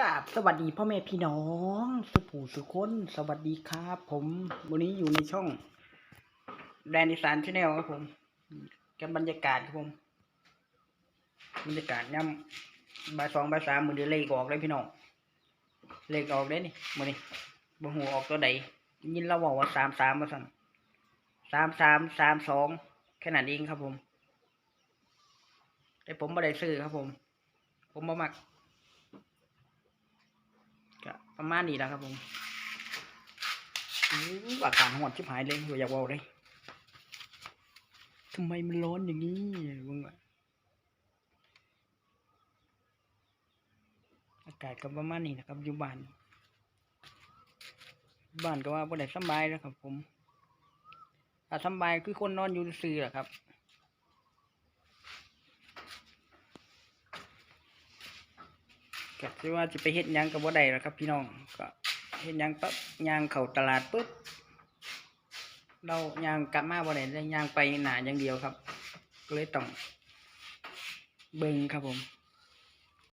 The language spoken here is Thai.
กราบสวัสดีพ่อแม่พี่น้องสุผูสุคนสวัสดีครับ ผมวันนี้อยู่ในช่องแดนอีสานชาแนลครับผมกับบรรยากาศครับผม บรรยากาศย่ำบ่ายสองบ่ายสามมือเดียวเลขออกเลยพี่น้องเลขออกได้นี่มือนี่บ่หัวออกตัวใดยินเราบอกว่าสามสามมาสั่งสามสามสามสองแค่นั้นเองครับผม แต่ผมไม่ได้ซื้อครับผม ผมบ่มัก ประมาณนี้แหล้วครับผมอู้อากาศหอนชิบหายเลยอยากบอกเลยทำไมมันร้อนอย่างนี้มึงอะอากาศก็ประมาณนี้นะครับอยู่บ้านบ้านก็ว่าบ่ได้สบายแล้วครับ ผมถ้าสบายคือคนนอนอยู่ซื่อแหละครับ ก็คือว่าจะไปเฮ็ดยังกับบ่ได้แล้วครับพี่น้องก็เฮ็ดยังปั๊บยางเข่าตลาดปุ๊บเรายางกลับมาบ่ได้เลยยางไปหนาอย่างเดียวครับ ก็เลยต้องเบิ่งครับผม